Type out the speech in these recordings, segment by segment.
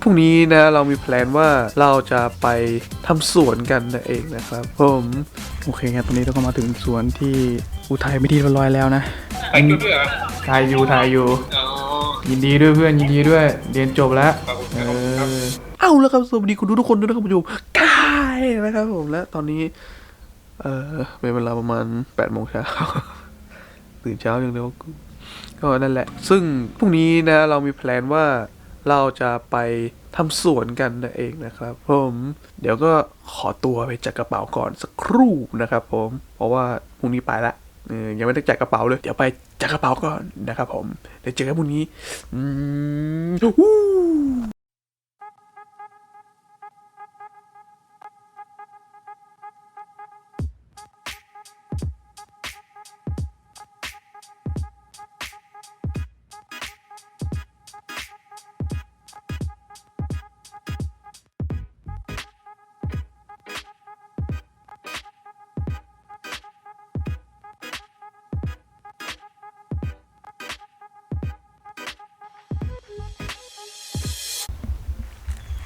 พรุ่งนี้นะเรามีแพลนว่าเราจะไปทำสวนกันนั่นเองนะครับ ผมโอเคครับตอนนี้เราก็มาถึงสวนที่อุทัยไม่ที่เรียบร้อยแล้วนะไปดูด้วยเหรอถ่ายอยู่ถ่ายอยู่อ๋อยินดีด้วยเพื่อนยินดีด้วย เรียนจบแล้วขอบคุณเอครับอเอาแล้วครับสวัสดีคุณทุกคนด้วยนะครับผมอยู่กายนะครับผมและตอนนี้ เออเป็นเวลาประมาณแปดโมงเช้าตื่นเช้าอย่างเดียวก็นั่นแหละ ซึ่งพรุ่งนี้นะเรามีแพลนว่า เราจะไปทำสวนกันนั่นเองนะครับ ผม เดี๋ยวก็ขอตัวไปจัดกระเป๋าก่อนสักครู่นะครับ ผม เพราะว่าพรุ่งนี้ไปละยังไม่ได้จัดกระเป๋าเลย เดี๋ยวไปจัดกระเป๋าก่อนนะครับ ผม เดี๋ยวเจอกันพรุ่งนี้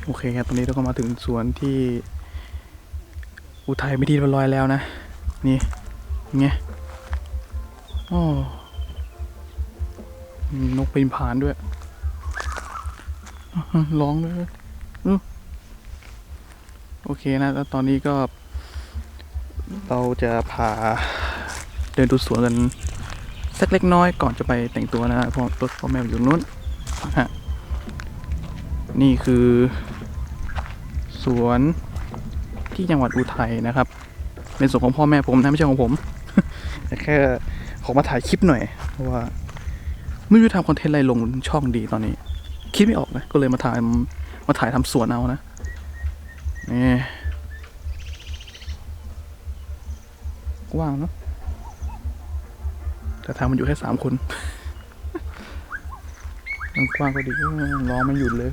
โอเคครับตอนนี้เราก็มาถึงสวนที่ อุทัยไม่ที่เรียบร้อยแล้วนะ นี่ไงอ๋อมีนกเป็นผานด้วยร้องเลยอโอเคนะแล้วตอนนี้ก็ เราจะพาเดินดูสวนกันสักเล็กน้อยก่อนจะไปแต่งตัวนะเพราะรถพ่อแม่อยู่นู้นนะฮะนี่คือ สวนที่จังหวัดอุทัยนะครับ เป็นสวนของพ่อแม่ผมนะไม่ใช่ของผมแต่แค่ขอมาถ่ายคลิปหน่อยเพราะว่าไม่รู้จะทำคอนเทนต์อะไรลงช่องดีตอนนี้คิดไม่ออกนะก็เลยมาถ่ายมาถ่ายทำสวนเอานะนี่กว้างเนาะแต่ทางมันอยู่แค่สามคน มันกว้างก็ดีเออรอมันหยุดเลย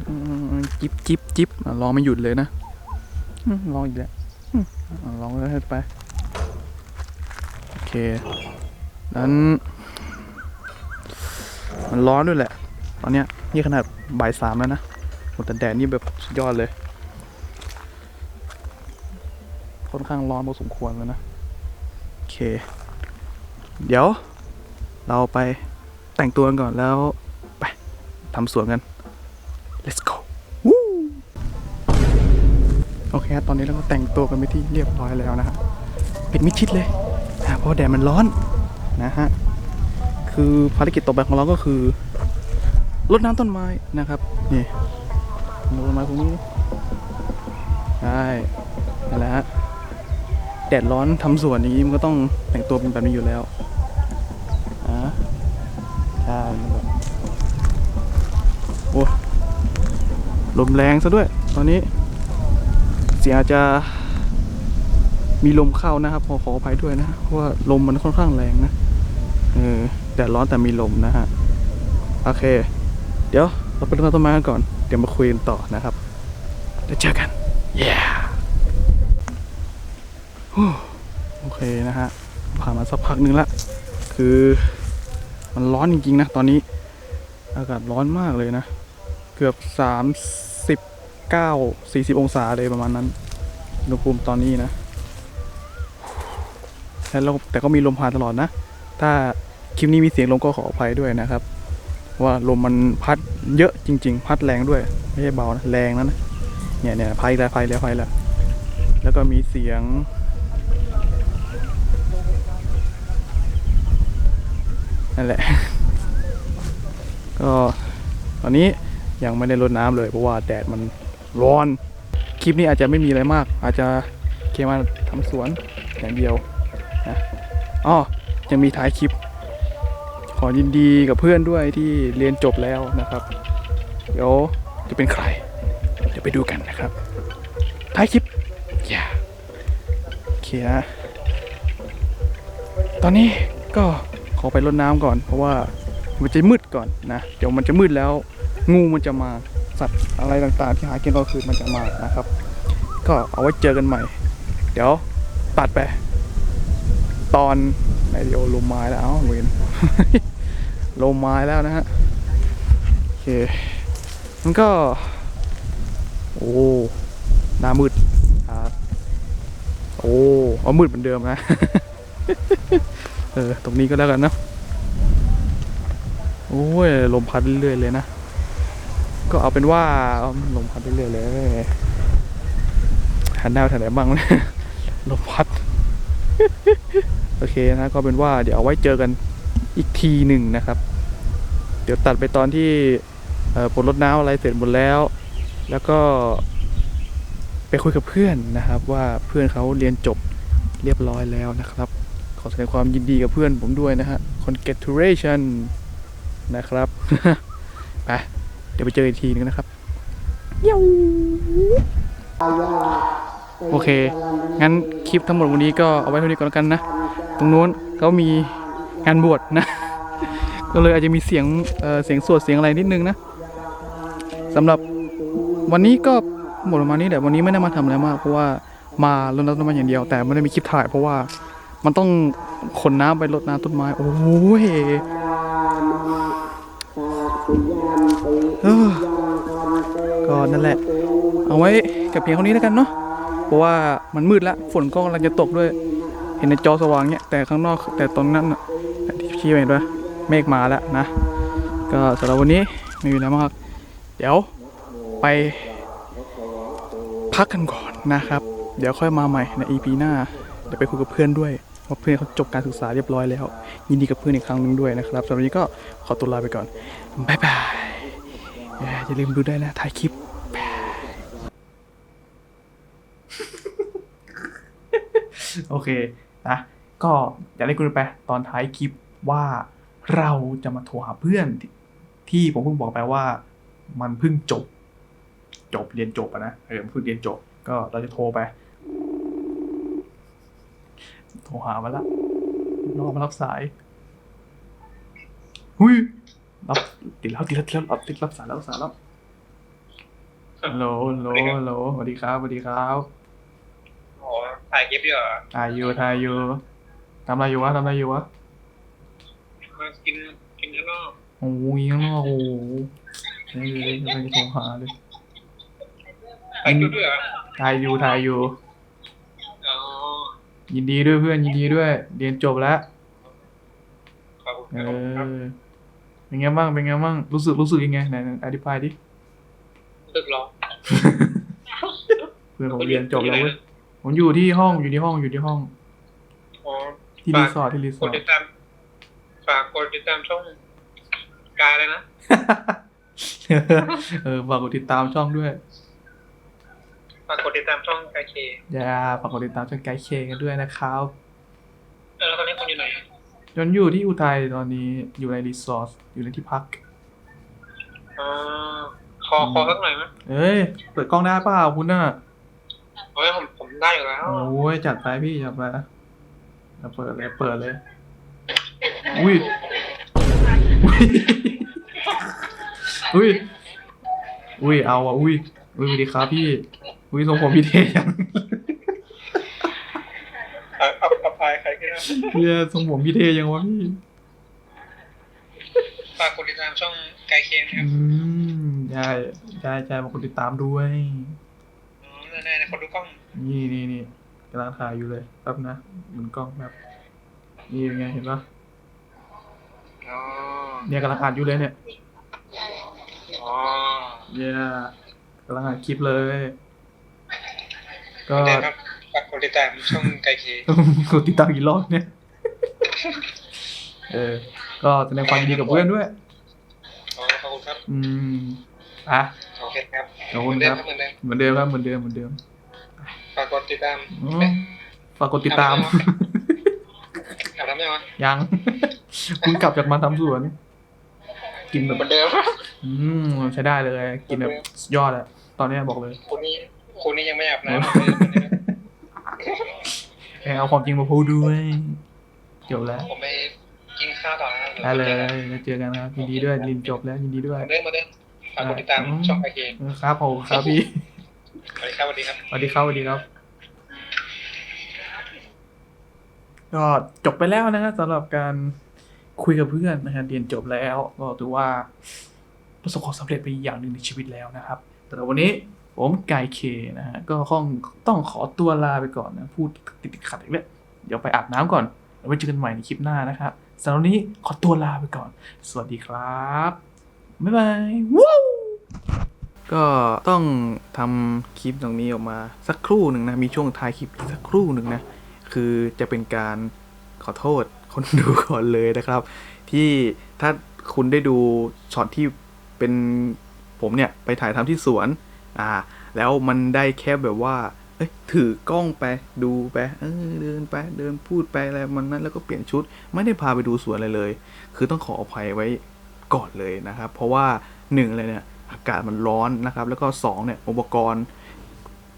จิบจิบจิบอะรอมันหยุดเลยนะอืมรออีกแล้วอืมอะลองเลยไป โอเคนั้นมันร้อนด้วยแหละ ตอนเนี้ยนี่ขนาดบ่ายสามแล้วนะโหแต่แดดนี่แบบสุดยอดเลย ค่อนข้างร้อนพอสมควรเลยนะ โอเค เดี๋ยวเราไปแต่งตัวกันก่อนแล้ว ทำสวนกัน let's go โอเคตอนนี้เราก็แต่งตัวกันไปที่เรียบร้อยแล้วนะฮะปิดมิดชิดเลยนะเพราะแดดมันร้อนนะฮะ คือภารกิจต่อไปของเราก็คือรดน้ำต้นไม้นะครับนี่รดต้นไม้พวกนี้ได้นั่นแหละฮะแดดร้อนทำสวนอย่างนี้มันก็ต้องแต่งตัวเป็นแบบนี้อยู่แล้วอ่าใช่ ลมแรงซะด้วย ตอนนี้ เสียงอาจจะมีลมเข้านะครับขอขออภัยด้วยนะเพราะว่าลมมันค่อนข้างแรงนะเออแดดร้อนแต่มีลมนะฮะ โอเค เดี๋ยวเราไปรดน้ำต้นไม้กันก่อน เดี๋ยวมาคุยกันต่อนะครับเดี๋ยวเจอกัน yeah ฮู้โอเคนะฮะ ผ่านมาสักพักหนึงละ คือมันร้อนจริงๆนะ ตอนนี้ อากาศร้อนมากเลยนะ เกือบสามสิบเก้าสี่สิบองศาเลยประมาณนั้นอุณหภูมิตอนนี้นะแต่เราแต่ก็มีลมผ่านตลอดนะ ถ้าคลิปนี้มีเสียงลมก็ขออภัยด้วยนะครับ ว่าลมมันพัดเยอะจริง ๆ พัดแรงด้วย ไม่ใช่เบานะแรงนะนะเนี่ยเนี่ยพายแล้วพายแล้วพายแล้วแล้วก็มีเสียงนั่นแหละ ก็ตอนนี้ ยังไม่ได้รดน้ำเลยเพราะว่าแดดมันร้อน คลิปนี้อาจจะไม่มีอะไรมาก อาจจะแค่มาทำสวนอย่างเดียวนะอ๋อยังมีท้ายคลิป ขอยินดีกับเพื่อนด้วยที่เรียนจบแล้วนะครับ เดี๋ยวจะเป็นใคร เดี๋ยวไปดูกันนะครับ ท้ายคลิปอย่าโอเคนะตอนนี้ก็ขอไปรดน้ำก่อนเพราะว่า มันจะมืดก่อนนะเดี๋ยวมันจะมืดแล้วงูมันจะมาสัตว์อะไรต่างๆ ที่หากินกลางคืนมันจะมานะครับ ก็เอาไว้เจอกันใหม่ เดี๋ยวตัดไป ตอนไหนเดียวลมไม้แล้วเอ้าเวนลมไม้แล้วนะฮะโอเคมันก็ โอ้หน้ามืดครับโอ้เอามืดเหมือนเดิมนะ เออ ตรงนี้ก็แล้วกันเนอะ โอ้ยลมพัดเรื่อยๆเลยนะ ก็เอาเป็นว่าลมพัดเรื่อยๆเลยหันหน้าทางไหนบ้างเนี่ยลมพัด โอเคนะ ก็เป็นว่าเดี๋ยวเอาไว้เจอกันอีกทีหนึ่งนะครับ เดี๋ยวตัดไปตอนที่ปลดรถน้ำอะไรเสร็จหมดแล้ว แล้วก็ไปคุยกับเพื่อนนะครับ ว่าเพื่อนเขาเรียนจบเรียบร้อยแล้วนะครับ ขอแสดงความยินดีกับเพื่อนผมด้วยนะฮะ congratulation นะครับไปเดี๋ยวไปเจออีกทีนึงนะครับเย้าโอเค งั้นคลิปทั้งหมดวันนี้ก็เอาไว้เท่านี้ก่อนแล้วกันนะ ตรงนู้นเขามีงานบวชนะ ก็เลยอาจจะมีเสียงเอ่อเสียงสวดเสียงอะไรนิดนึงนะสำหรับวันนี้ก็หมดประมาณนี้แหละวันนี้ไม่ได้มาทำอะไรมาก เพราะว่ามาลดน้ำต้นไม้อย่างเดียว แต่ไม่ได้มีคลิปถ่าย เพราะว่ามันต้องขนน้ำไปรดน้ำต้นไม้ โอ้ยเออ ก็นั่นแหละ เอาไว้กับเพียงเท่านี้แล้วกันเนาะเพราะว่ามันมืดแล้วฝนก็กำลังจะตกด้วย เห็นในจอสว่างเนี่ยแต่ข้างนอกแต่ตรงนั้นน่ะที่ชี้ไปเห็นด้วยเมฆมาแล้วนะ ก็สำหรับวันนี้ไม่มีอะไรมากเดี๋ยวไปพักกันก่อนนะครับ เดี๋ยวค่อยมาใหม่ใน EP หน้า เดี๋ยวไปคุยกับเพื่อนด้วยว่าเพื่อนเขาจบการศึกษาเรียบร้อยแล้ว ยินดีกับเพื่อนอีกครั้งหนึ่งด้วยนะครับสำหรับวันนี้ก็ขอตัวลาไปก่อนบ๊ายบาย อย่าลืมดูได้นะถ่ายคลิปโอเคนะก็อยากได้คุณไปตอนท้ายคลิปว่าเราจะมาโทรหาเพื่อนที่ผมเพิ่งบอกไปว่า มันเพิ่งจบ จบเรียนจบอะนะเออเพิ่งเรียนจบ ก็เราจะโทรไป โทรหามาละรอมารับสาย หุย รับติดแล้วติดแล้วติดแล้วรับติดรับสายแล้วรับสายแล้วฮัลโหลฮัลโหลฮัลโหลสวัสดีครับสวัสดีครับโอ้ถ่ายคลิปอยู่เหรอทายอยู่ทายอยู่ทำอะไรอยู่วะทำอะไรอยู่วะมากินกินข้างนอกโอ้ยข้างนอกโอ้โหนี่เลยกำลังจะโทรหาเลยถ่ายคลิปด้วยเหรอทายอยู่ทายอยู่อ๋อยินดีด้วยเพื่อนยินดีด้วย เรียนจบแล้วขอบคุณเอครับอ เป็นไงบ้าง เป็นไงบ้าง รู้สึก รู้สึกยังไง ไหนไหนอธิบายดิตึกเหรอเพื่อนผมเรียนจบแล้วเว้ย ผมอยู่ที่ห้อง อยู่ที่ห้อง อยู่ที่ห้องอ๋อที่รีสอร์ท ที่รีสกอดร์ทติดตามฝากกดติดตามช่องกายเลยนะ เออ ฝากกดติดตามช่องด้วยฝากกดติดตามช่องกายเคอย่าฝากกดติดตามช่องไกด์เคกันด้วยนะครับ จนอยู่ที่อุทัยตอนนี้อยู่ในรีสอร์ทอยู่ในที่พักอ๋อขอขอสักหน่อยไหมเอ้ย เปิดกล้องได้เปล่าคุณน่ะโอ้ยผมผมได้อยู่แล้ว โอ้ยจัดไปพี่จัดไปเอาเปิดเลยเปิดเลย อุ้ย อุ้ย อุ้ย อุ้ยเอาอะ อุ้ย อุ้ยสวัสดีครับพี่ อุ้ยทรงผมพี่เทยัง เอาเอาเอาพายใครก็ได้ เฮียทรงผมพี่เทยังวะพี่ฝากกดติดตามช่องกายเคนะคอืรับมใช่ใช่ใช่มาคนติดตามด้วย อ๋อแน่ๆนะคนดูกล้องนี่นี่นี่กำลังถ่ายอยู่เลยแป๊บนะหมุนกล้องแบบนี่เป็นไงเห็นปะอ๋อเนี่ยกำลังอัดอยู่เลยเนี่ยอ๋อเนี่ยกำลังอัดคลิปเลย ก็ เดี๋ยวครับ ฝากกดติดตามช่องกายเคกดติดตามกี่รอบเนี่ย เออ ก็แสดงความยินดีกับเพื่อนด้วยอ๋อขอบคุณครับ อืม อะโอเคครับขอบคุณเหมือนคเดิรัมบครับเหมือนเดิมเหมือนเดิมครับ เหมือนเดิม เหมือนเดิม ฝากกดติดตามอืมฝากกดติดตามอาบน้ำยังวะยังคุณกลับจากมาทำสวน กินแบบเหมือนเดิม อืม ใช้ได้เลย กินแบบสุดยอดอะตอนเนี้ยบอกเลยคุณนี่คุณนี่ยังไม่อาบน้ำเออเอาความจริงมาพูดด้วยจบแล้วผมไปกินข้าวต่อนะได้เลยแล้วเจอกันนะครับยินดีด้วยลินจบแล้วยินดีด้วยเดินมาเดินฝากกดติดตามช่องไอเคเออครับผมครับพี่สวัสดีครับสวัสดีครับสวัสดีครับสวัสดีครับ ก็จบไปแล้วนะครับสำหรับการคุยกับเพื่อนนะครับเรียนจบแล้ว ก็ถือว่าประสบความสำเร็จไปอีกอย่างหนึ่งในชีวิตแล้วนะครับ แต่วันนี้ ผมไก่เคนะฮะก็คงต้องขอตัวลาไปก่อนนะ พูดติดขัดอีกแล้วเดี๋ยวไปอาบน้ำก่อนแล้วไว้เจอกันใหม่ในคลิปหน้านะครับสำหรับวันนี้ขอตัวลาไปก่อน สวัสดีครับ บ๊ายบายว้าวก็ต้องทำคลิปตรงนี้ออกมาสักครู่หนึ่งนะ มีช่วงท้ายคลิปสักครู่หนึ่งนะ คือจะเป็นการขอโทษคนดูก่อนเลยนะครับ ที่ถ้าคุณได้ดูช็อตที่เป็นผมเนี่ย ไปถ่ายทำที่สวน อ่า แล้วมันได้แค่แบบว่าเอ้ยถือกล้องไปดูไปเออเดินไปเดินพูดไปอะไรมันนั้นแล้วก็เปลี่ยนชุด ไม่ได้พาไปดูสวนอะไรเลย คือต้องขออภัยไว้ก่อนเลยนะครับ เพราะว่าหนึ่งเลยเนี่ยอากาศมันร้อนนะครับ แล้วก็สองเนี่ยอุปกรณ์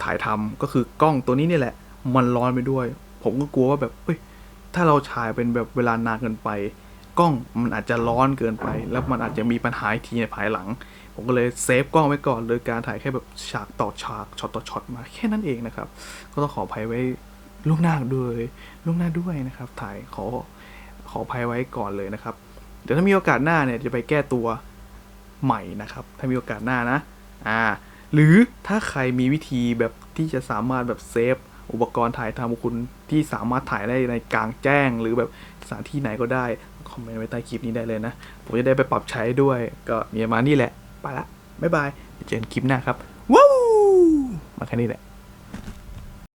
ถ่ายทำก็คือกล้องตัวนี้เนี่ยแหละ มันร้อนไปด้วย ผมก็กลัวว่าแบบเอ้ยถ้าเราถ่ายเป็นแบบเวลานานเกินไป กล้องมันอาจจะร้อนเกินไป แล้วมันอาจจะมีปัญหาอีกทีในภายหลัง ผมก็เลยเซฟกล้องไว้ก่อนโดยการถ่ายแค่แบบฉากต่อฉากช็อตต่อช็อตมาแค่นั้นเองนะครับ ก็ต้องขออภัยไว้ล่วงหน้าด้วยล่วงหน้าด้วยนะครับ ถ่ายขอขออภัยไว้ก่อนเลยนะครับ เดี๋ยวถ้ามีโอกาสหน้าเนี่ยจะไปแก้ตัวใหม่นะครับ ถ้ามีโอกาสหน้านะอ่าหรือถ้าใครมีวิธีแบบที่จะสามารถแบบเซฟอุปกรณ์ถ่ายทำของคุณที่สามารถถ่ายได้ในกลางแจ้ง หรือแบบสถานที่ไหนก็ได้ คอมเมนต์ไว้ใต้คลิปนี้ได้เลยนะ ผมจะได้ไปปรับใช้ด้วย ก็มีประมาณนี้แหละ ไปละ บ๊ายบายเดี๋ยวเจอกันคลิปหน้าครับ ว้าว มาแค่นี้แหละ